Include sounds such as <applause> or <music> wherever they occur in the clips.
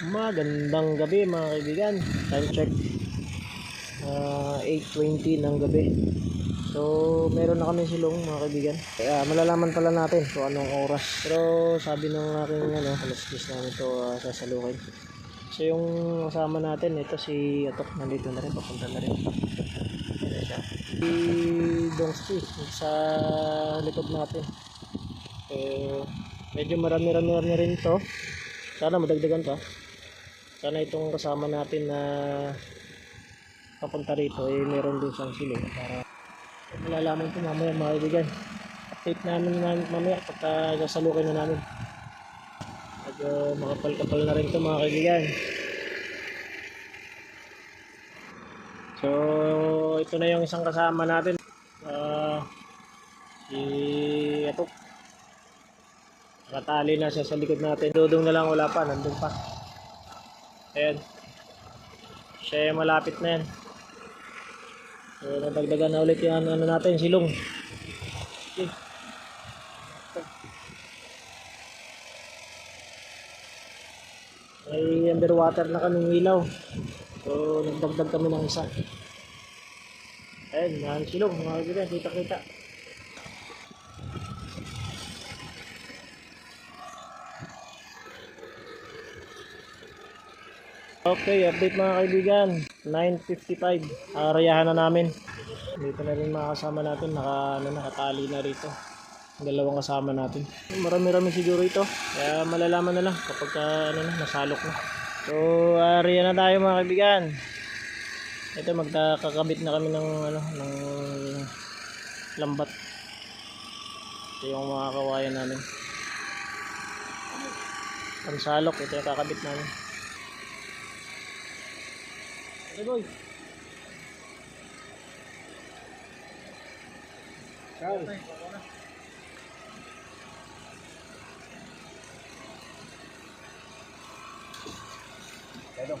Magandang gabi mga kaibigan. Time check. Ah, 8.20 ng gabi. So, meron na kami silong mga kaibigan. Kaya malalaman pala natin kung anong oras. Pero sabi ng aking ano, alas 10 namin ito uh, sasalukin. So, yung kasama natin, ito si Atok, nandito na rin, papunta na rin. Ayan siya. Si Dongski, sa likod natin. So, medyo marami-rami rin to. Sana madagdagan pa. Sana itong kasama natin na papunta rito eh meron din siyang silo para malalaman ko mamaya mga kaibigan. Update namin ma- mamaya pagka sasalukin na namin. Medyo makapal-kapal na rin ito mga kaibigan. So, ito na yung isang kasama natin. Ah, si Atok. Nakatali na siya sa likod natin. Dudong na lang wala pa, nandun pa. Ayan. Siya yung malapit na yan. So, nadagdagan na ulit yung ano natin, silong. Okay. May underwater na kaming ilaw. So, nagdagdag kami ng isa. Ayan, yan silong, mga kaibigan, kita-kita. Okay, update mga kaibigan. 9.55. Arayahan na namin. Dito na rin mga kasama natin. Naka, ano, nakatali na rito. Ang dalawang kasama natin. Marami-rami siguro ito. Kaya malalaman na lang kapag ka, ano na, nasalok na. So, area na tayo mga kaibigan. Ito, magkakabit na kami ng, ano, ng lambat. Ito yung mga kawayan namin. Pansalok, ito yung kakabit namin. Thế thôi. Sao? Cái đồng.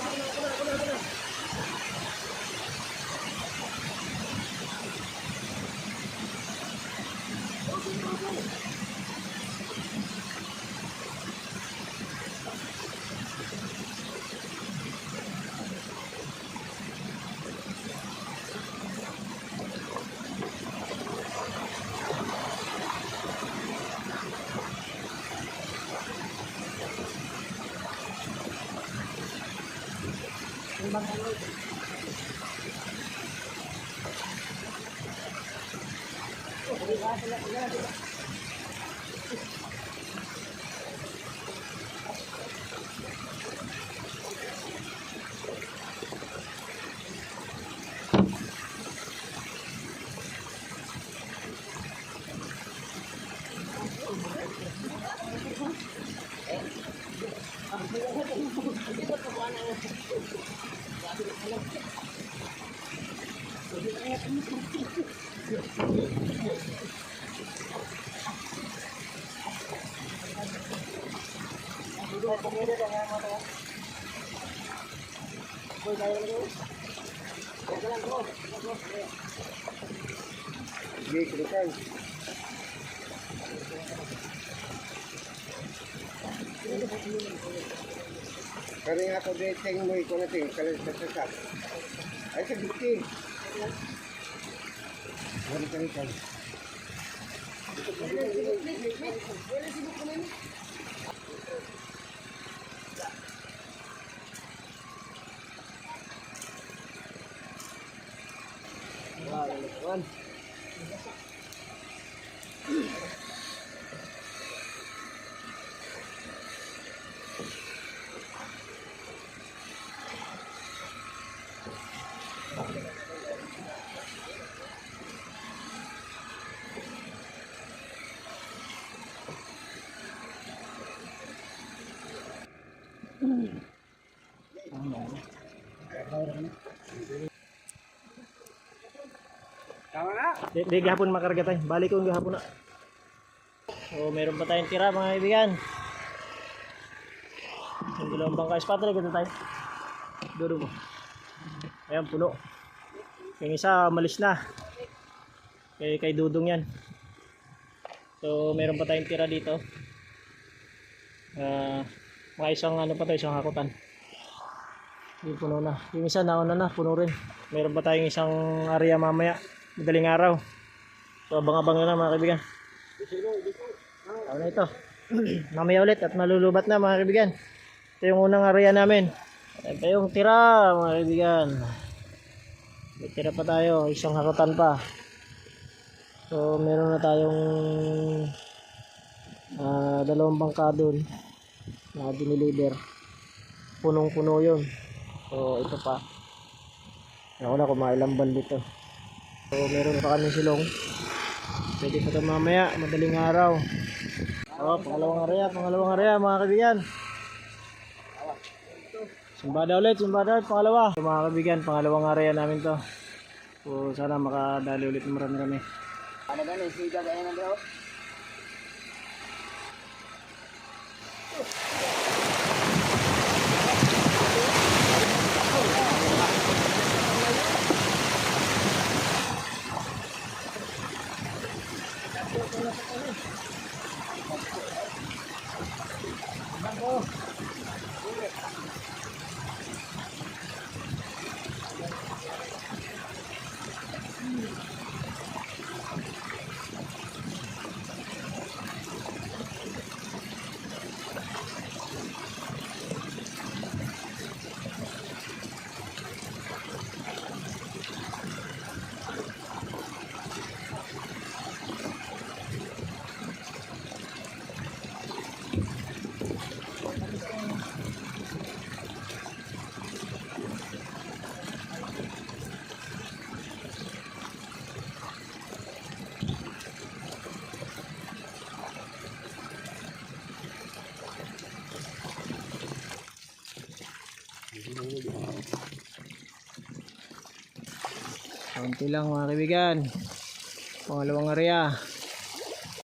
Sige, kritan. Kari nga ko dating mo iko natin kalas sa sasap. Ay sa biti. Wala ka ritan. Wow, Tama na. Di, di gahapon makarga tayo. Balik ko gahapon na. So, meron pa tayong tira mga kaibigan. Yung dalawang bangka spatula, ganda tayo. Duro mo. Ayan, puno. Yung isa, malis na. Kay, kay Dudong yan. So, meron pa tayong tira dito. Ah, mga isang ano pa to, isang hakutan. Yung puno na. Yung isa nauna na, puno rin. Meron pa tayong isang area mamaya. Madaling araw. So, abang-abang na mga kaibigan. Tama na ito. <clears throat> mamaya ulit at malulubat na mga kaibigan. Ito yung unang area namin. Ito yung tira mga kaibigan. May tira pa tayo. Isang hakutan pa. So, meron na tayong ah, dalawang bangka doon na diniliver. Punong-puno yun. So, ito pa. Ako na kung mailang ban dito. So, meron pa kami silong. Pwede pa ito mamaya, madaling araw. Oh, pangalawang area, pangalawang area mga kaibigan. Simbada ulit, simbada ulit, pangalawa. So, mga kaibigan, pangalawang area namin to. So, sana makadali ulit ng marami kami. Ano ba ni siga ba yan bro? Kaunti lang mga kaibigan. Pangalawang area.